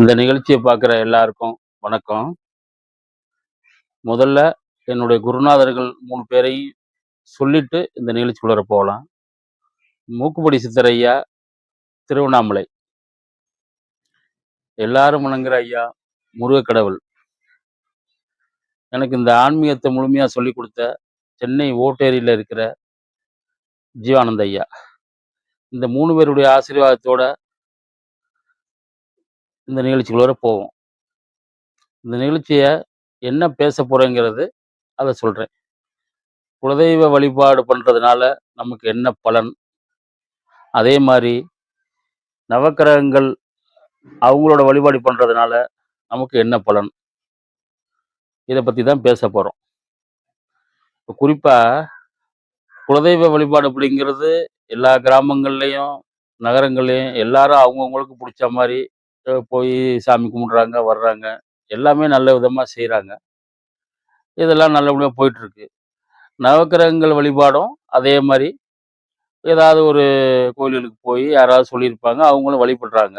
இந்த நிகழ்ச்சியை பார்க்குற எல்லாருக்கும் வணக்கம். முதல்ல என்னுடைய குருநாதர்கள் மூணு பேரையும் சொல்லிட்டு இந்த நிகழ்ச்சிக்குள்ளே போகலாம். மூக்குப்படி சித்தரையா திருவண்ணாமலை. எல்லாரும் வணங்குற ஐயா முருகக்கடவுள். எனக்கு இந்த ஆன்மீகத்தை முழுமையாக சொல்லி கொடுத்த சென்னை ஓட்டேரியில் இருக்கிற ஜீவானந்த ஐயா. இந்த மூணு பேருடைய ஆசீர்வாதத்தோட இந்த நிகழ்ச்சிக்குள்ளார போவோம். இந்த நிகழ்ச்சியை என்ன பேச போகிறேங்கிறது அதை சொல்கிறேன் குலதெய்வ வழிபாடு பண்ணுறதுனால நமக்கு என்ன பலன்? அதே மாதிரி நவக்கிரகங்கள் அவங்களோட வழிபாடு பண்ணுறதுனால நமக்கு என்ன பலன்? இதை பற்றி தான் பேச போகிறோம் இப்போ குறிப்பாக குலதெய்வ வழிபாடு அப்படிங்கிறது எல்லா கிராமங்கள்லேயும் நகரங்கள்லேயும் எல்லாரும் அவங்கவுங்களுக்கு பிடிச்ச மாதிரி போய் சாமி கும்பிட்றாங்க வர்றாங்க. எல்லாமே நல்ல விதமாக செய்கிறாங்க இதெல்லாம் நல்லபடியாக போயிட்டுருக்கு. நவக்கிரகங்கள் வழிபாடும் அதே மாதிரி ஏதாவது ஒரு கோயில்களுக்கு போய் யாராவது சொல்லியிருப்பாங்க அவங்களும் வழிபடுறாங்க.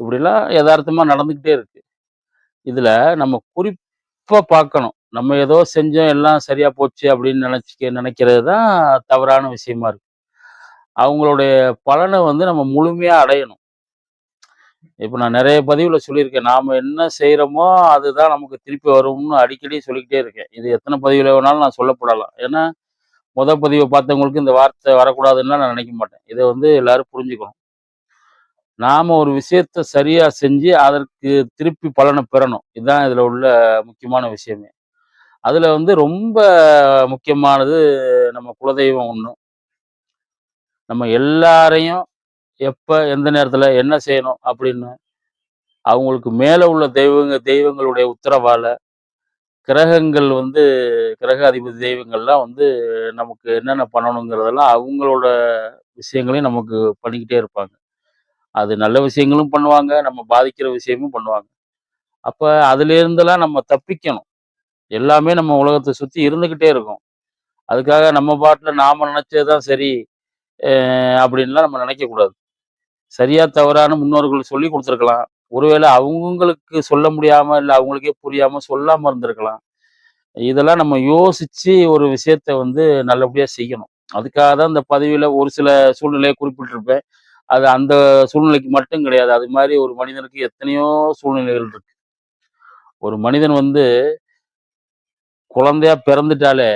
இப்படிலாம் யதார்த்தமாக நடந்துக்கிட்டே இருக்குது இதில் நம்ம குறிப்பாக பார்க்கணும். நம்ம ஏதோ செஞ்சோம் எல்லாம் சரியாக போச்சு அப்படின்னு நினச்சிக்க நினைக்கிறது தான் தவறான விஷயமா இருக்குது அவங்களுடைய பலனை வந்து நம்ம முழுமையாக அடையணும். இப்போ நான் நிறைய பதிவில் சொல்லியிருக்கேன். நாம் என்ன செய்கிறோமோ அதுதான் நமக்கு திருப்பி வரும்னு அடிக்கடி சொல்லிக்கிட்டே இருக்கேன். இது எத்தனை பதிவில் வேணாலும் நான் சொல்லப்படலாம். ஏன்னா முத பதிவை பார்த்தவங்களுக்கு இந்த வார்த்தை வரக்கூடாதுன்னு நான் நினைக்க மாட்டேன். இதை வந்து எல்லாரும் புரிஞ்சுக்கணும். நாம் ஒரு விஷயத்த சரியாக செஞ்சு அதற்கு திருப்பி பலனை பெறணும். இதுதான் இதில் உள்ள முக்கியமான விஷயமே. அதில் வந்து ரொம்ப முக்கியமானது நம்ம குலதெய்வம் ஒன்று நம்ம எல்லாரையும் எப்போ எந்த நேரத்தில் என்ன செய்யணும் அப்படின்னு அவங்களுக்கு மேலே உள்ள தெய்வங்க தெய்வங்களுடைய உத்தரவால் கிரகங்கள் வந்து கிரக அதிபதி தெய்வங்கள்லாம் வந்து நமக்கு என்னென்ன பண்ணணுங்கிறதெல்லாம் அவங்களோட விஷயங்களையும் நமக்கு பண்ணிக்கிட்டே இருப்பாங்க. அது நல்ல விஷயங்களும் பண்ணுவாங்க நம்ம பாதிக்கிற விஷயமும் பண்ணுவாங்க. அப்போ அதுலேருந்தெல்லாம் நம்ம தப்பிக்கணும். எல்லாமே நம்ம உலகத்தை சுற்றி இருந்துக்கிட்டே இருக்கும். அதுக்காக நம்ம பாட்டில் நாம் நினச்சது தான் சரி அப்படின்லாம் நம்ம நினைக்கக்கூடாது. சரியா தவறான முன்னோர்கள் சொல்லி கொடுத்துருக்கலாம். ஒருவேளை அவங்களுக்கு சொல்ல முடியாம இல்லை அவங்களுக்கே புரியாம சொல்லாம இருந்திருக்கலாம். இதெல்லாம் நம்ம யோசிச்சு ஒரு விஷயத்த வந்து நல்லபடியா செய்யணும். அதுக்காக தான் இந்த பதவியில ஒரு சில சூழ்நிலையை குறிப்பிட்டிருப்பேன். அது அந்த சூழ்நிலைக்கு மட்டும் கிடையாது. அது மாதிரி ஒரு மனிதனுக்கு எத்தனையோ சூழ்நிலைகள் இருக்கு. ஒரு மனிதன் வந்து குழந்தையா பிறந்துட்டாலே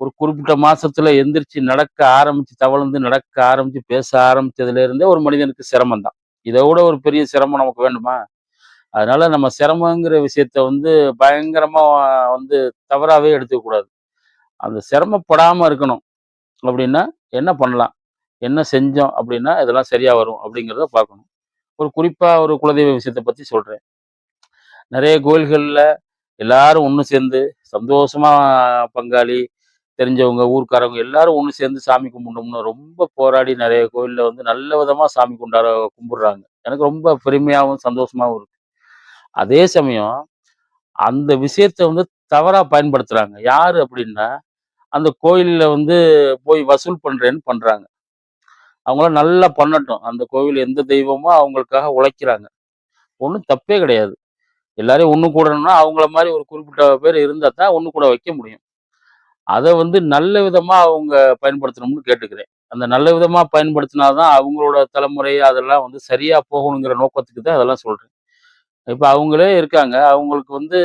ஒரு குறிப்பிட்ட மாசத்துல எந்திரிச்சு நடக்க ஆரம்பிச்சு தவழ்ந்து நடக்க ஆரம்பிச்சு பேச ஆரம்பிச்சதுல இருந்தே ஒரு மனிதனுக்கு சிரமம் தான் இதை விட ஒரு பெரிய சிரமம் நமக்கு வேண்டுமா? அதனால நம்ம சிரமங்கிற விஷயத்த வந்து பயங்கரமா வந்து தவறாவே எடுத்துக்கூடாது அந்த சிரமப்படாம இருக்கணும். அப்படின்னா என்ன பண்ணலாம்? என்ன செஞ்சோம் அப்படின்னா இதெல்லாம் சரியா வரும் அப்படிங்கிறத பார்க்கணும். ஒரு குறிப்பா ஒரு குலதெய்வ விஷயத்தை பத்தி சொல்றேன். நிறைய கோயில்கள்ல எல்லாரும் ஒன்று சேர்ந்து சந்தோஷமா பங்காளி தெரிஞ்சவங்க ஊர்க்காரவங்க எல்லாரும் ஒன்று சேர்ந்து சாமி கும்பிடணும்னா ரொம்ப போராடி நிறைய கோயிலில் வந்து நல்ல விதமாக சாமி கொண்டாட கும்பிடுறாங்க. எனக்கு ரொம்ப பெருமையாகவும் சந்தோஷமாகவும் இருக்கு. அதே சமயம் அந்த விஷயத்த வந்து தவறாக பயன்படுத்துகிறாங்க யார் அப்படின்னா அந்த கோயிலில் வந்து போய் வசூல் பண்ணுறேன்னு பண்ணுறாங்க அவங்களாம் நல்லா பண்ணட்டும். அந்த கோவில் எந்த தெய்வமோ அவங்களுக்காக உழைக்கிறாங்க. ஒன்றும் தப்பே கிடையாது. எல்லாரையும் ஒன்று கூடணும்னா அவங்கள மாதிரி ஒரு குறிப்பிட்ட பேர் இருந்தால் தான் ஒன்று கூட வைக்க முடியும். அதை வந்து நல்ல விதமாக அவங்க பயன்படுத்தணும்னு கேட்டுக்கிறேன். அந்த நல்ல விதமாக பயன்படுத்தினாதான் அவங்களோட தலைமுறை அதெல்லாம் வந்து சரியாக போகணுங்கிற நோக்கத்துக்கு தான் அதெல்லாம் சொல்கிறேன் இப்போ அவங்களே இருக்காங்க. அவங்களுக்கு வந்து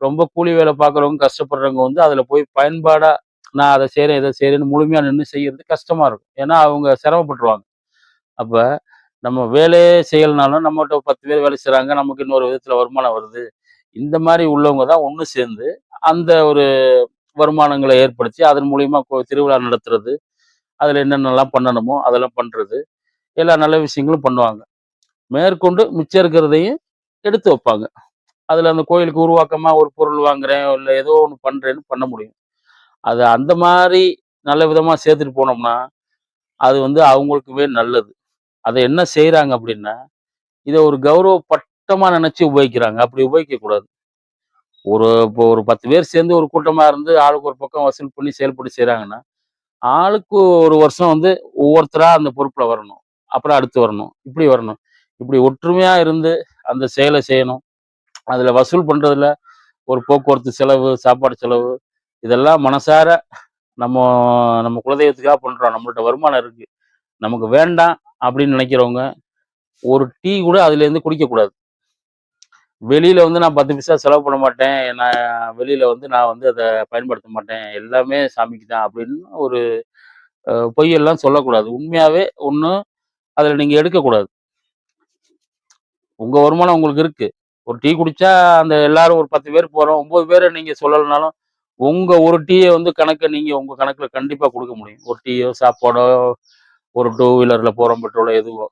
ரொம்ப கூலி வேலை பார்க்குறவங்க கஷ்டப்படுறவங்க வந்து அதில் போய் பயன்பாடாக நான் அதை செய்கிறேன் இதை செய்கிறேன்னு முழுமையாக நின்று செய்கிறது கஷ்டமாக இருக்கும். ஏன்னா அவங்க சிரமப்பட்டுருவாங்க. அப்போ நம்ம வேலையே செய்யலைனாலும் நம்மகிட்ட பத்து பேர் வேலை செய்கிறாங்க நமக்கு இன்னொரு விதத்தில் வருமானம் வருது. இந்த மாதிரி உள்ளவங்க தான் ஒன்று சேர்ந்து அந்த ஒரு வருமானங்களை ஏற்படுத்தி அதன் மூலியமா கோ- திருவிழா நடத்துறது அதில் என்னென்னலாம் பண்ணணுமோ அதெல்லாம் பண்ணுறது எல்லா நல்ல விஷயங்களும் பண்ணுவாங்க. மேற்கொண்டு மிச்சம் இருக்கிறதையும் எடுத்து வைப்பாங்க. அதில் அந்த கோயிலுக்கு உருவாக்கமாக ஒரு பொருள் வாங்குறேன் இல்லை ஏதோ ஒன்று பண்ணுறேன்னு பண்ண முடியும். அது அந்த மாதிரி நல்ல விதமாக சேர்த்துட்டு போனோம்னா அது வந்து அவங்களுக்குமே நல்லது. அதை என்ன செய்கிறாங்க அப்படின்னா இதை ஒரு கௌரவ பட்டமாக நினச்சி உபயோகிக்கிறாங்க. அப்படி உபயோகிக்கக்கூடாது. ஒரு இப்போ ஒரு பத்து பேர் சேர்ந்து ஒரு கூட்டமாக இருந்து ஆளுக்கு ஒரு பக்கம் வசூல் பண்ணி செயல்பட்டு செய்கிறாங்கன்னா ஆளுக்கு ஒரு வருஷம் வந்து ஒவ்வொருத்தராக அந்த பொறுப்பில் வரணும். அப்புறம் அடுத்து வரணும். இப்படி வரணும். இப்படி ஒற்றுமையாக இருந்து அந்த செயலை செய்யணும். அதில் வசூல் பண்ணுறதுல ஒரு போக்குவரத்து செலவு சாப்பாடு செலவு இதெல்லாம் மனசார நம்ம நம்ம குலதெய்வத்துக்காக பண்ணுறோம் நம்மள்ட்ட வருமானம் இருக்குது நமக்கு வேண்டாம் அப்படின்னு நினைக்கிறவங்க ஒரு டீ கூட அதுலேருந்து குடிக்கக்கூடாது. வெளியில் வந்து நான் பத்து பைசா செலவு பண்ண மாட்டேன். நான் வெளியில் வந்து நான் வந்து அதை பயன்படுத்த மாட்டேன். எல்லாமே சாமிக்கு தான் அப்படின்னு ஒரு பொய்யெல்லாம் சொல்லக்கூடாது. உண்மையாகவே ஒன்றும் அதில் நீங்கள் எடுக்கக்கூடாது. உங்கள் வருமானம் உங்களுக்கு இருக்குது ஒரு டீ குடித்தா அந்த எல்லாரும் ஒரு பத்து பேர் போகிறோம் ஒம்பது பேரை நீங்கள் சொல்லலைனாலும் உங்கள் ஒரு டீயை வந்து கணக்கை நீங்கள் உங்கள் கணக்கில் கண்டிப்பாக கொடுக்க முடியும். ஒரு டீயோ சாப்பாடோ ஒரு டூ வீலரில் போகிறோம் பெட்ரோலோ எதுவோ.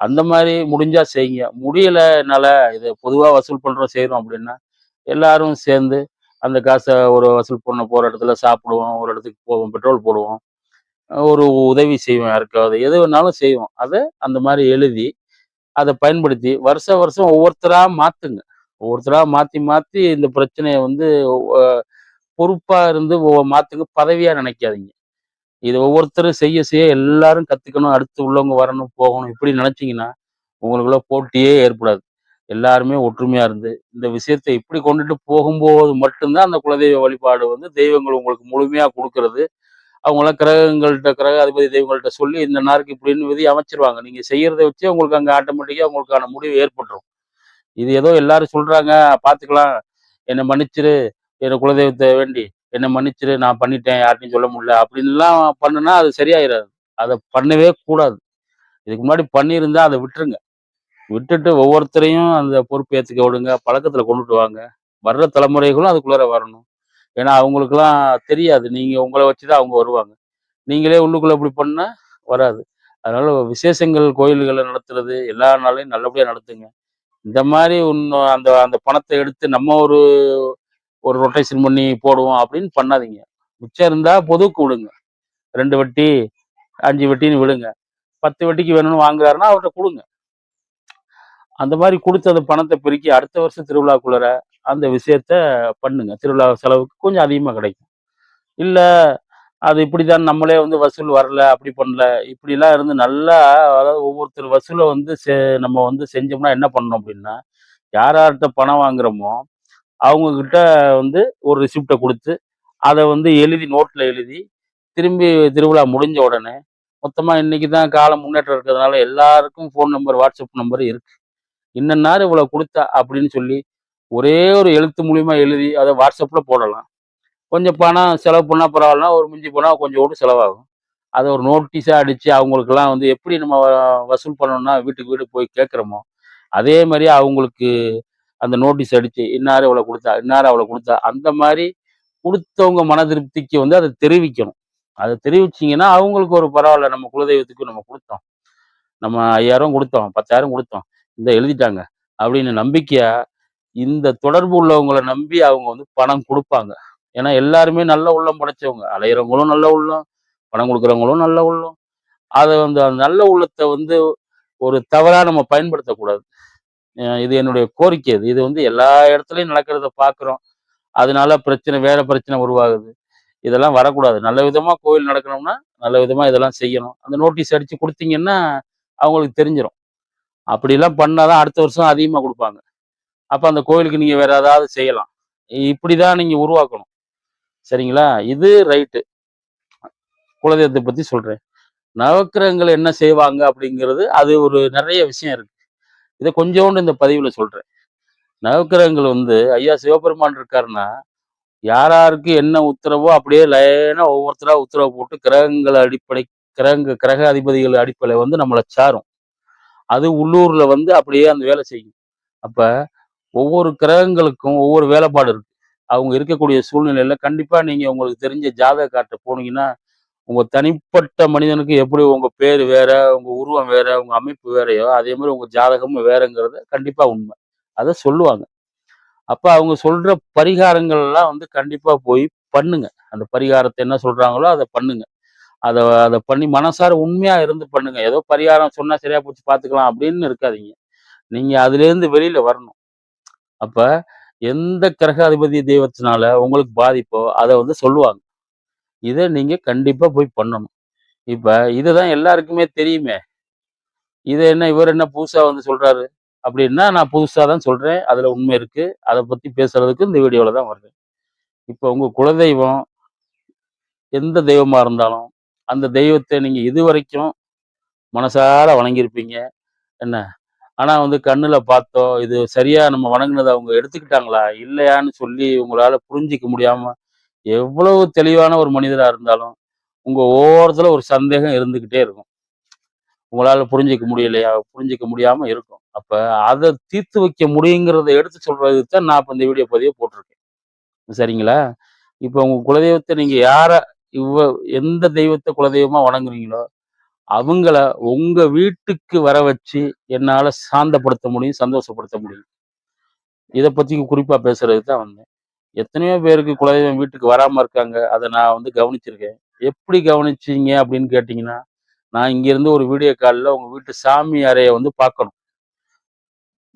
அந்த மாதிரி முடிஞ்சா செய்யுங்க. முடியல என்னால இதை பொதுவாக வசூல் பண்ணுறோம் செய்கிறோம் அப்படின்னா எல்லாரும் சேர்ந்து அந்த காசை ஒரு வசூல் பண்ண போகிற இடத்துல சாப்பிடுவோம். ஒரு இடத்துக்கு போவோம். பெட்ரோல் போடுவோம். ஒரு உதவி செய்வோம் யாருக்காவது. எது வேணாலும் செய்வோம். அதை அந்த மாதிரி எழுதி அதை பயன்படுத்தி வருஷ வருஷம் ஒவ்வொருத்தராக மாற்றுங்க ஒவ்வொருத்தராக மாற்றி மாற்றி இந்த பிரச்சனையை வந்து பொறுப்பாக இருந்து மாற்றுங்க பதவியாக நினைக்காதீங்க. இது ஒவ்வொருத்தரும் செய்ய செய்ய எல்லாரும் கத்துக்கணும் அடுத்து உள்ளவங்க வரணும் போகணும். இப்படி நினைச்சீங்கன்னா உங்களுக்குள்ள போட்டியே ஏற்படாது. எல்லாருமே ஒற்றுமையா இருந்து இந்த விஷயத்தை இப்படி கொண்டுட்டு போகும்போது மட்டும்தான் அந்த குலதெய்வ வழிபாடு வந்து தெய்வங்கள் உங்களுக்கு முழுமையா கொடுக்கறது. அவங்களாம் கிரகங்கள்ட்ட கிரக அதிபதி தெய்வங்கள்ட்ட சொல்லி இந்த நாருக்கு இப்படின்னு விதி அமைச்சிருவாங்க. நீங்க செய்யறதை வச்சு உங்களுக்கு அங்கே ஆட்டோமேட்டிக்காக உங்களுக்கான முடிவு ஏற்பட்டுரும். இது ஏதோ எல்லாரும் சொல்றாங்க பாத்துக்கலாம் என்னை மன்னிச்சிரு என் குலதெய்வத்தை வேண்டி. என்னை மன்னிச்சிரு நான் பண்ணிட்டேன் யார்ட்டையும் சொல்ல முடியல. அப்படின்லாம் பண்ணுனா அது சரியாயிடாது அதை பண்ணவே கூடாது. இதுக்கு முன்னாடி பண்ணியிருந்தா அதை விட்டுருங்க. விட்டுட்டு ஒவ்வொருத்தரையும் அந்த பொறுப்பு ஏற்றுக்க விடுங்க பழக்கத்தில் கொண்டுட்டு வாங்க. வர்ற தலைமுறைகளும் அதுக்குள்ளார வரணும். ஏன்னா அவங்களுக்குலாம் தெரியாது. நீங்கள் உங்களை வச்சு தான் அவங்க வருவாங்க. நீங்களே உள்ளுக்குள்ளே இப்படி பண்ணால் வராது. அதனால விசேஷங்கள் கோயில்களை நடத்துறது எல்லா நாளையும் நல்லபடியாக நடத்துங்க. இந்த மாதிரி இன்னும் அந்த அந்த பணத்தை எடுத்து நம்ம ஒரு ஒரு ரொட்டேஷன் பண்ணி போடுவோம் அப்படின்னு பண்ணாதீங்க. மிச்சம் இருந்தா பொதுவுக்கு விடுங்க. ரெண்டு வட்டி அஞ்சு வட்டின்னு விடுங்க. பத்து வட்டிக்கு வேணும்னு வாங்குறாருன்னா அவர்கிட்ட கொடுங்க. அந்த மாதிரி கொடுத்த அந்த பணத்தை பெருக்கி அடுத்த வருஷம் திருவிழாக்குள்ளார அந்த விஷயத்த பண்ணுங்க. திருவிழா செலவுக்கு கொஞ்சம் அதிகமாக கிடைக்கும். இல்லை அது இப்படிதான் நம்மளே வந்து வசூல் வரல அப்படி பண்ணல இப்படிலாம் இருந்து நல்லா அதாவது ஒவ்வொருத்தர் வசூலை வந்து செ- நம்ம வந்து செஞ்சோம்னா என்ன பண்ணணும் அப்படின்னா யார் யார்கிட்ட பணம் வாங்குறோமோ அவங்கக்கிட்ட வந்து ஒரு ரிசிப்டை கொடுத்து அதை வந்து எழுதி நோட்டில் எழுதி திரும்பி திருவிழா முடிஞ்ச உடனே மொத்தமாக இன்னைக்கு தான் காலம் முன்னேற்றம் இருக்கிறதுனால எல்லாருக்கும் ஃபோன் நம்பர் வாட்ஸ்அப் நம்பர் இருக்கு. நேரம் இவ்வளோ கொடுத்தா அப்படின்னு சொல்லி ஒரே ஒரு எழுத்து மூலியமா எழுதி அதை வாட்ஸ்அப்பில் போடலாம். கொஞ்சம் பணம் செலவு பண்ணால் பரவாயில்லனா ஒரு மிஞ்சி போனால் கொஞ்சம் ஓட்டு செலவாகும். அதை ஒரு நோட்டீஸாக அடித்து அவங்களுக்கெல்லாம் வந்து எப்படி நம்ம வ- வசூல் பண்ணணும்னா வீட்டுக்கு வீடு போய் கேட்குறோமோ அதே மாதிரி அவங்களுக்கு அந்த நோட்டீஸ் அடிச்சு இன்னார் இவ்வளவு கொடுத்தா இன்னார் அவ்வளவு கொடுத்தா அந்த மாதிரி கொடுத்தவங்க மன திருப்திக்கு வந்து அதை தெரிவிக்கணும். அதை தெரிவிச்சீங்கன்னா அவங்களுக்கு ஒரு பரவாயில்ல நம்ம குலதெய்வத்துக்கு நம்ம கொடுத்தோம். நம்ம ஐயாயிரம் கொடுத்தோம் பத்தாயிரம் கொடுத்தோம் இந்த எழுதிட்டாங்க அப்படின்னு நம்பிக்கையா இந்த தொடர்பு உள்ளவங்களை நம்பி அவங்க வந்து பணம் கொடுப்பாங்க. ஏன்னா எல்லாருமே நல்ல உள்ளம் படைச்சவங்க. அலையிறவங்களும் நல்ல உள்ளம் பணம் கொடுக்குறவங்களும் நல்ல உள்ளம். அதை வந்து அந்த நல்ல உள்ளத்தை வந்து ஒரு தவறா நம்ம பயன்படுத்தக்கூடாது. இது என்னுடைய கோரிக்கை இது இது வந்து எல்லா இடத்துலையும் நடக்கிறத பார்க்குறோம் அதனால பிரச்சனை வேற பிரச்சனை உருவாகுது. இதெல்லாம் வரக்கூடாது. நல்ல விதமாக கோயில் நடக்கணும்னா நல்ல விதமாக இதெல்லாம் செய்யணும். அந்த நோட்டீஸ் அடித்து கொடுத்தீங்கன்னா அவங்களுக்கு தெரிஞ்சிடும் அப்படிலாம் பண்ணாதான் அடுத்த வருஷம் அதிகமாக கொடுப்பாங்க. அப்போ அந்த கோயிலுக்கு நீங்கள் வேற ஏதாவது செய்யலாம். இப்படி தான் நீங்கள் உருவாக்கணும். சரிங்களா? இது ரைட்டு. குலதெய்வத்தை பற்றி சொல்கிறேன் நவக்கிரகங்கள் என்ன செய்வாங்க அப்படிங்கிறது அது ஒரு நிறைய விஷயம் இருக்கு. இதை கொஞ்சோண்டு இந்த பதிவில் சொல்கிறேன் நவக்கிரகங்கள் வந்து ஐயா சிவபெருமான் இருக்காருன்னா யார் யாருக்கு என்ன உத்தரவோ அப்படியே லைனாக ஒவ்வொருத்தராக உத்தரவு போட்டு கிரகங்கள் அடிப்படை கிரக கிரக அதிபதிகள் அடிப்படையில் வந்து நம்மளை சாரும். அது உள்ளூரில் வந்து அப்படியே அந்த வேலை செய்யும். அப்போ ஒவ்வொரு கிரகங்களுக்கும் ஒவ்வொரு வேலைப்பாடு இருக்கு. அவங்க இருக்கக்கூடிய சூழ்நிலையில கண்டிப்பாக நீங்கள் உங்களுக்கு தெரிஞ்ச ஜாதக காட்டை போனீங்கன்னா உங்க தனிப்பட்ட மனிதனுக்கு எப்படி உங்க பேர் வேற உங்க உருவம் வேற உங்க அமைப்பு வேறையோ அதே மாதிரி உங்க ஜாதகமும் வேறங்கிறத கண்டிப்பா உண்மை. அதை சொல்லுவாங்க. அப்ப அவங்க சொல்ற பரிகாரங்கள் எல்லாம் வந்து கண்டிப்பா போய் பண்ணுங்க. அந்த பரிகாரத்தை என்ன சொல்றாங்களோ அதை பண்ணுங்க. அதை அதை பண்ணி மனசார உண்மையா இருந்து பண்ணுங்க. ஏதோ பரிகாரம் சொன்னா சரியா போச்சு பாத்துக்கலாம் அப்படின்னு இருக்காதீங்க. நீங்க அதுல இருந்து வெளியில வரணும். அப்ப எந்த கிரக அதிபதி தெய்வத்தினால உங்களுக்கு பாதிப்போ அதை வந்து சொல்லுவாங்க. இதை நீங்கள் கண்டிப்பாக போய் பண்ணணும் இப்போ இதுதான் எல்லாருக்குமே தெரியுமே இதை என்ன இவர் என்ன புதுசாக வந்து சொல்கிறாரு அப்படின்னா நான் புதுசாக தான் சொல்கிறேன் அதில் உண்மை இருக்குது அதை பற்றி பேசுகிறதுக்கு இந்த வீடியோவில் தான் வர்றேன். இப்போ உங்கள் குலதெய்வம் எந்த தெய்வமாக இருந்தாலும், அந்த தெய்வத்தை நீங்கள் இது வரைக்கும் மனசார வணங்கியிருப்பீங்க. என்ன? ஆனால் வந்து கண்ணில் பார்த்தோம் இது சரியாக நம்ம வணங்கினதை அவங்க எடுத்துக்கிட்டாங்களா? இல்லையான்னு சொல்லி உங்களால் புரிஞ்சிக்க முடியாமல் எவ்வளவு தெளிவான ஒரு மனிதரா இருந்தாலும், உங்க ஓரத்துல ஒரு சந்தேகம் இருந்துகிட்டே இருக்கும். உங்களால புரிஞ்சுக்க முடியலையா? புரிஞ்சிக்க முடியாம இருக்கும். அப்ப அதை தீர்த்து வைக்க முடியுங்கிறத எடுத்து சொல்றதுக்கு தான் நான் இப்போ இந்த வீடியோ பதிவை போட்டிருக்கேன். சரிங்களா? இப்போ உங்க குலதெய்வத்தை நீங்க யாரை இவ்வ எந்த தெய்வத்தை குலதெய்வமா வணங்குறீங்களோ, அவங்கள உங்க வீட்டுக்கு வர வச்சு என்னால் சாந்தப்படுத்த முடியும், சந்தோஷப்படுத்த முடியும். இதை பத்தி குறிப்பாக பேசுறதுக்கு தான் வந்தேன். எத்தனையோ பேருக்கு குலதெய்வம் வீட்டுக்கு வராம இருக்காங்க. அதை நான் வந்து கவனிச்சிருக்கேன். எப்படி கவனிச்சீங்க அப்படின்னு கேட்டீங்கன்னா, நான் இங்கிருந்து ஒரு வீடியோ காலில் உங்கள் வீட்டு சாமி அறையை வந்து பார்க்கணும்.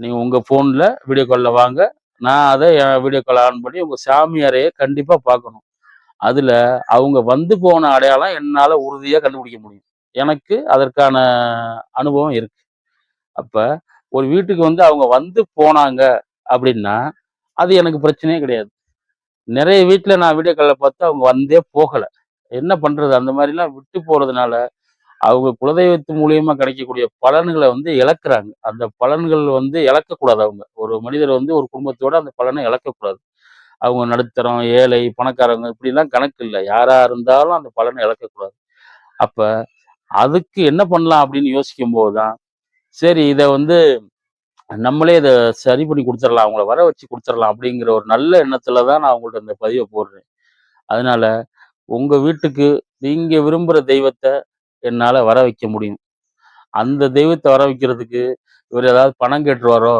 நீங்கள் உங்கள் ஃபோனில் வீடியோ காலில் வாங்க. நான் அதை என் வீடியோ கால் ஆன் பண்ணி உங்கள் சாமி அறையை கண்டிப்பாக பார்க்கணும். அதில் அவங்க வந்து போன அடையாளம் என்னால் உறுதியாக கண்டுபிடிக்க முடியும். எனக்கு அதற்கான அனுபவம் இருக்கு. அப்போ ஒரு வீட்டுக்கு வந்து அவங்க வந்து போனாங்க அப்படின்னா, அது எனக்கு பிரச்சனையே கிடையாது. நிறைய வீட்டில் நான் வீடியோ காலில் பார்த்து அவங்க வந்தே போகலை என்ன பண்ணுறது அந்த மாதிரிலாம் விட்டு போகிறதுனால அவங்க குலதெய்வத்து மூலியமாக கிடைக்கக்கூடிய பலன்களை வந்து இழக்குறாங்க. அந்த பலன்கள் வந்து இழக்கக்கூடாது அவங்க. ஒரு மனிதர் வந்து ஒரு குடும்பத்தோட அந்த பலனை இழக்கக்கூடாது. அவங்க நடுத்தரம், ஏழை, பணக்காரங்க இப்படிலாம் கணக்கு இல்லை யாராக இருந்தாலும் அந்த பலனை இழக்கக்கூடாது. அப்போ அதுக்கு என்ன பண்ணலாம் அப்படின்னு யோசிக்கும்போது தான், சரி இதை வந்து நம்மளே இதை சரி பண்ணி கொடுத்துடலாம் அவங்கள வர வச்சு கொடுத்துடலாம் அப்படிங்கிற ஒரு நல்ல எண்ணத்துல தான் நான் அவங்கள்ட்ட இந்த பதிவை போடுறேன். அதனால உங்க வீட்டுக்கு நீங்க விரும்புகிற தெய்வத்தை என்னால் வர வைக்க முடியும். அந்த தெய்வத்தை வர வைக்கிறதுக்கு இவர் ஏதாவது பணம் கேட்டுருவாரோ,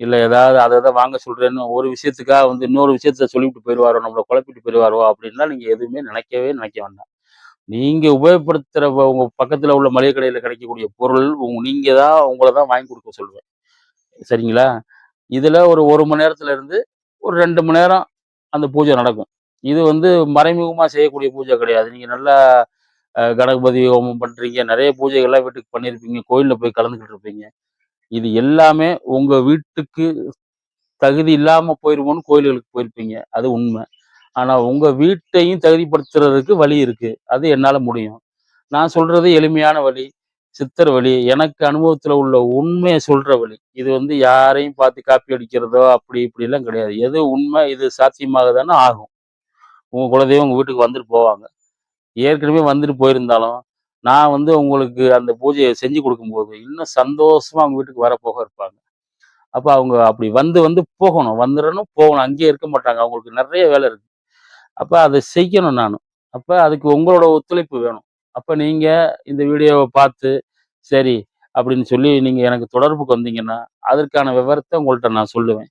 இல்லை ஏதாவது அதை தான் வாங்க சொல்கிறேன்னு ஒரு விஷயத்துக்காக வந்து இன்னொரு விஷயத்த சொல்லிவிட்டு போயிடுவாரோ நம்மளை குழப்பிட்டு போயிடுவாரோ அப்படின்லாம் நீங்கள் எதுவுமே நினைக்கவே நினைக்க வேண்டாம். நீங்கள் உபயோகப்படுத்துகிற உங்கள் பக்கத்தில் உள்ள மளிகை கடையில் கிடைக்கக்கூடிய பொருள் உங் நீங்கள் தான் உங்களை தான் வாங்கி கொடுக்க சொல்லுவேன். சரிங்களா? இதில் ஒரு ஒரு மணி நேரத்துல இருந்து ஒரு ரெண்டு மணி நேரம் அந்த பூஜை நடக்கும். இது வந்து மறைமுகமாக செய்யக்கூடிய பூஜை கிடையாது. நீங்கள் நல்லா கணபதி ஹோமம் பண்ணுறீங்க நிறைய பூஜைகள்லாம் வீட்டுக்கு பண்ணியிருப்பீங்க. கோயிலில் போய் கலந்துக்கிட்டு இருப்பீங்க. இது எல்லாமே உங்கள் வீட்டுக்கு தகுதி இல்லாமல் போயிருமோன்னு கோயில்களுக்கு போயிருப்பீங்க. அது உண்மை ஆனால் உங்கள் வீட்டையும் தகுதிப்படுத்துறதுக்கு வழி இருக்குது அது என்னால் முடியும். நான் சொல்கிறது எளிமையான வழி, சித்தர் வழி, எனக்கு அனுபவத்தில் உள்ள உண்மையை சொல்கிற வழி. இது வந்து யாரையும் பார்த்து காப்பி அடிக்கிறதோ அப்படி இப்படிலாம் கிடையாது. எது உண்மை, இது சாத்தியமாகுதான்னா ஆகும். உங்கள் குலதெய்வம் உங்கள் வீட்டுக்கு வந்துட்டு போவாங்க. ஏற்கனவே வந்துட்டு போயிருந்தாலும், நான் வந்து உங்களுக்கு அந்த பூஜையை செஞ்சு கொடுக்கும்போது இன்னும் சந்தோஷமாக அவங்க வீட்டுக்கு வரப்போக இருப்பாங்க. அப்போ அவங்க அப்படி வந்து வந்து போகணும். வந்துடணும் போகணும். அங்கேயே இருக்க மாட்டாங்க. அவங்களுக்கு நிறைய வேலை இருக்குது அப்போ அதை செய்யணும் நான் அப்போ அதுக்கு உங்களோட ஒத்துழைப்பு வேணும். அப்போ நீங்கள் இந்த வீடியோவை பார்த்து, சரி அப்படின்னு சொல்லி நீங்கள் எனக்கு தொடர்புக்கு வந்தீங்கன்னா, அதற்கான விவரத்தை உங்கள்கிட்ட நான் சொல்லுவேன்.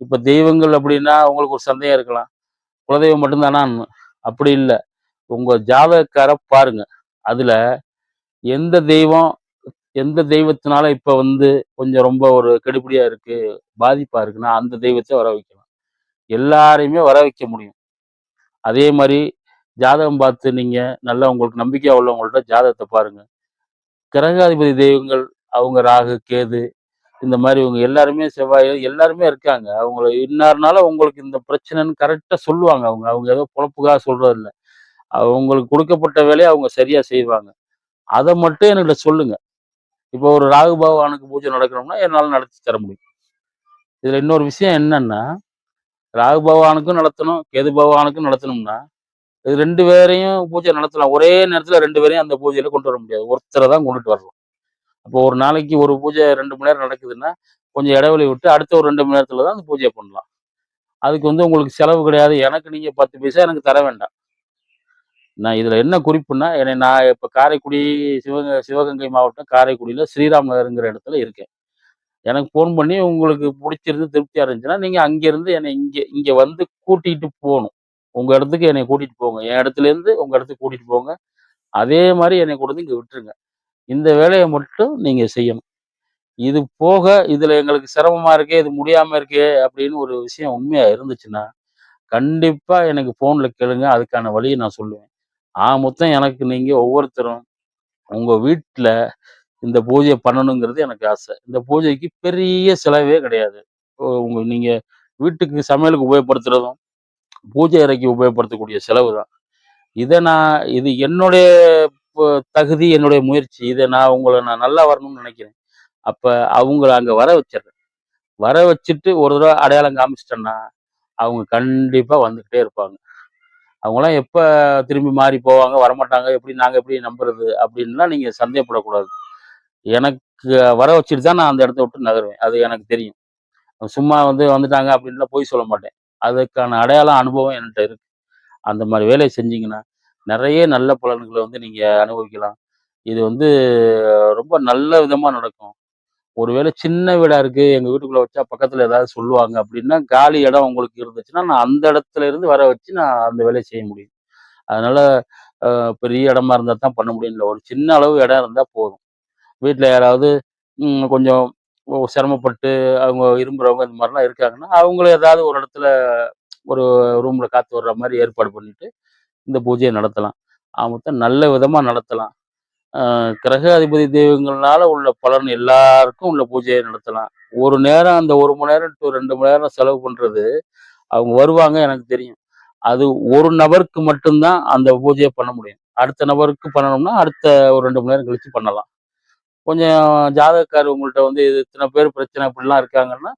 இப்போ தெய்வங்கள் அப்படின்னா உங்களுக்கு ஒரு சந்தேகம் இருக்கலாம். குலதெய்வம் மட்டும்தானா அப்படி இல்லை உங்கள் ஜாதகக்கார பாருங்க. அதில் எந்த தெய்வம் எந்த தெய்வத்தினால இப்போ வந்து கொஞ்சம் ரொம்ப ஒரு கெடுபடியாக இருக்குது பாதிப்பாக இருக்குன்னா, அந்த தெய்வத்தை வர வைக்கலாம். எல்லாரையுமே வர வைக்க முடியும். அதே மாதிரி ஜாதகம் பார்த்து நீங்கள் நல்லா உங்களுக்கு நம்பிக்கையாக உள்ளவங்கள்ட்ட ஜாதகத்தை பாருங்க. கிரகாதிபதி தெய்வங்கள் அவங்க ராகு, கேது இந்த மாதிரி இவங்க எல்லாருமே செவ்வாய் எல்லாருமே இருக்காங்க. அவங்கள இன்னார்னால உங்களுக்கு இந்த பிரச்சனைன்னு கரெக்டாக சொல்லுவாங்க அவங்க. அவங்க ஏதோ பொழப்புக்காக சொல்கிறது இல்லை அவங்களுக்கு கொடுக்கப்பட்ட வேலையை அவங்க சரியாக செய்வாங்க. அதை மட்டும் என்கிட்ட சொல்லுங்க. இப்போ ஒரு ராகு பகவானுக்கு பூஜை நடக்கணும்னா, என்னால் நடத்தி தர முடியும். இதில் இன்னொரு விஷயம் என்னன்னா, ராகு பகவானுக்கும் நடத்தணும், கேது பகவானுக்கும் நடத்தணும்னா, இது ரெண்டு பேரையும் பூஜை நடத்தலாம். ஒரே நேரத்தில் ரெண்டு பேரையும் அந்த பூஜையில கொண்டு வர முடியாது. ஒருத்தரை தான் கொண்டுட்டு வரலாம். அப்போ ஒரு நாளைக்கு ஒரு பூஜை ரெண்டு மணி நேரம் நடக்குதுன்னா, கொஞ்சம் இடைவெளி விட்டு அடுத்த ஒரு ரெண்டு மணி நேரத்துல தான் அந்த பூஜையை பண்ணலாம். அதுக்கு வந்து உங்களுக்கு செலவு கிடையாது. எனக்கு நீங்க 10 பைசா எனக்கு தர வேண்டாம். நான் இதுல என்ன குறிப்புன்னா, என்னை நான் இப்ப காரைக்குடி சிவக சிவகங்கை மாவட்டம் காரைக்குடியில ஸ்ரீராம் நகருங்கிற இடத்துல இருக்கேன். எனக்கு ஃபோன் பண்ணி உங்களுக்கு பிடிச்சிருந்து திருப்தியா இருந்துச்சுன்னா, நீங்க அங்கேருந்து என்னை இங்க இங்க வந்து கூட்டிகிட்டு போகணும் உங்கள் இடத்துக்கு என்னை கூட்டிகிட்டு போங்க. என் இடத்துலேருந்து உங்கள் இடத்துக்கு கூட்டிகிட்டு போங்க. அதே மாதிரி என்னை கொண்டு வந்து இங்கே விட்டுருங்க. இந்த வேலையை மட்டும் நீங்கள் செய்யணும். இது போக, இதில் எங்களுக்கு சிரமமாக இருக்கே, இது முடியாமல் இருக்கே அப்படின்னு ஒரு விஷயம் உண்மையாக இருந்துச்சுன்னா, கண்டிப்பாக எனக்கு ஃபோனில் கேளுங்க. அதுக்கான வழியை நான் சொல்லுவேன். ஆ மொத்தம் எனக்கு நீங்கள் ஒவ்வொருத்தரும் உங்கள் வீட்டில் இந்த பூஜையை பண்ணணுங்கிறது எனக்கு ஆசை. இந்த பூஜைக்கு பெரிய செலவே கிடையாது. உங்கள் நீங்கள் வீட்டுக்கு சமையலுக்கு உபயோகப்படுத்துகிறதும் பூஜை அறைக்கு உபயோகப்படுத்தக்கூடிய செலவு தான். இதை நான் இது என்னுடைய தகுதி, என்னுடைய முயற்சி. இதை நான் உங்களை நான் நல்லா வரணும்னு நினைக்கிறேன் அப்போ அவங்கள அங்கே வர வச்சிடுறேன் வர வச்சுட்டு ஒரு தடவை அடையாளம் காமிச்சிட்டேன்னா அவங்க கண்டிப்பாக வந்துக்கிட்டே இருப்பாங்க. அவங்களாம் எப்போ திரும்பி மாறி போவாங்க, வரமாட்டாங்க, எப்படி நாங்கள் எப்படி நம்புறது? அப்படின்லாம் நீங்கள் சந்தேகப்படக்கூடாது. எனக்கு வர வச்சுட்டு தான் நான் அந்த இடத்த விட்டு நகருவேன். அது எனக்கு தெரியும். சும்மா வந்து வந்துட்டாங்க அப்படின்லாம் பொய் சொல்ல மாட்டேன். அதுக்கான அடையாளம், அனுபவம் என்கிட்ட இருக்கு. அந்த மாதிரி வேலையை செஞ்சீங்கன்னா, நிறைய நல்ல பலன்களை வந்து நீங்க அனுபவிக்கலாம். இது வந்து ரொம்ப நல்ல விதமா நடக்கும். ஒருவேளை சின்ன வீடா இருக்கு, எங்க வீட்டுக்குள்ள வச்சா பக்கத்துல ஏதாவது சொல்லுவாங்க அப்படின்னா, காலி இடம் உங்களுக்கு இருந்துச்சுன்னா, நான் அந்த இடத்துல இருந்து வர வச்சு நான் அந்த வேலையை செய்ய முடியும். அதனால பெரிய இடமா இருந்தா தான் பண்ண முடியும் ஒரு சின்ன அளவு இடம் இருந்தா போதும். வீட்டில் யாராவது கொஞ்சம் சிரமப்பட்டு அவங்க விரும்புகிறவங்க இந்த மாதிரிலாம் இருக்காங்கன்னா, அவங்கள ஏதாவது ஒரு இடத்துல ஒரு ரூமில் காத்து வர்ற மாதிரி ஏற்பாடு பண்ணிட்டு, இந்த பூஜையை நடத்தலாம். ஆக மொத்தம் நல்ல விதமாக நடத்தலாம். கிரக அதிபதி தெய்வங்கள்னால உள்ள பலன் எல்லாருக்கும் உள்ள பூஜையை நடத்தலாம். ஒரு நேரம் அந்த ஒரு மணி நேரம் டூ ரெண்டு மணி நேரம் செலவு பண்ணுறது அவங்க வருவாங்க எனக்கு தெரியும். அது ஒரு நபருக்கு மட்டும்தான் அந்த பூஜையை பண்ண முடியும். அடுத்த நபருக்கு பண்ணணும்னா, அடுத்த ஒரு ரெண்டு மணி நேரம் கழித்து பண்ணலாம். கொஞ்சம் ஜாதகக்கார் உங்கள்கிட்ட வந்து இது இத்தனை பேர் பிரச்சனை இப்படிலாம் இருக்காங்கன்னா,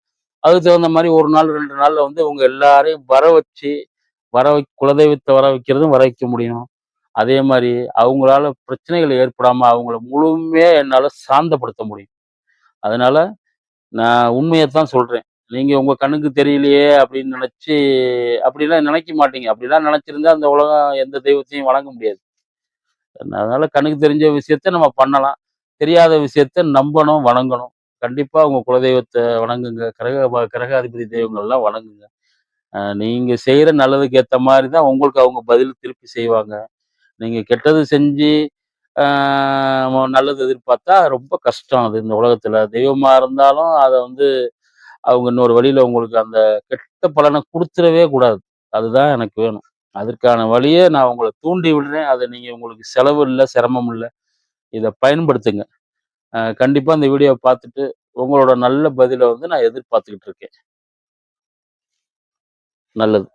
அதுக்கு தகுந்த மாதிரி ஒரு நாள் ரெண்டு நாளில் வந்து உங்கள் எல்லாரையும் வர வச்சு, வர வை குலதெய்வத்தை வர வைக்கிறதும் வர வைக்க முடியும். அதே மாதிரி அவங்களால பிரச்சனைகள் ஏற்படாமல் அவங்கள முழுமையாக என்னால் சாந்தப்படுத்த முடியும். அதனால நான் உண்மையை தான் சொல்கிறேன் நீங்கள் உங்கள் கண்ணுக்கு தெரியலையே அப்படின்னு நினச்சி அப்படிலாம் நினைக்க மாட்டீங்க. அப்படிலாம் நினச்சிருந்தா அந்த உலகம் எந்த தெய்வத்தையும் வழங்க முடியாது. அதனால கண்ணுக்கு தெரிஞ்ச விஷயத்த நம்ம பண்ணலாம். தெரியாத விஷயத்த நம்பணும், வணங்கணும். கண்டிப்பாக உங்கள் குலதெய்வத்தை வணங்குங்க. கிரக கிரகாதிபதி தெய்வங்கள்லாம் வணங்குங்க. நீங்கள் செய்கிற நல்லதுக்கு ஏற்ற மாதிரி தான் உங்களுக்கு அவங்க பதில் திருப்பி செய்வாங்க. நீங்கள் கெட்டது செஞ்சு, நல்லது எதிர்பார்த்தா ரொம்ப கஷ்டம் அது இந்த உலகத்தில் தெய்வமாக இருந்தாலும் அதை வந்து அவங்க இன்னொரு வழியில் உங்களுக்கு அந்த கெட்ட பலனை கொடுத்துடவே கூடாது. அதுதான் எனக்கு வேணும். அதற்கான வழியை நான் உங்களை தூண்டி விடுறேன். அதை நீங்கள் உங்களுக்கு செலவு இல்லை சிரமம் இல்லை இத பயன்படுத்துங்க. கண்டிப்பாக கண்டிப்பா இந்த வீடியோவை பார்த்துட்டு, உங்களோட நல்ல பதில வந்து நான் எதிர்பார்த்துக்கிட்டு இருக்கேன். நல்லது.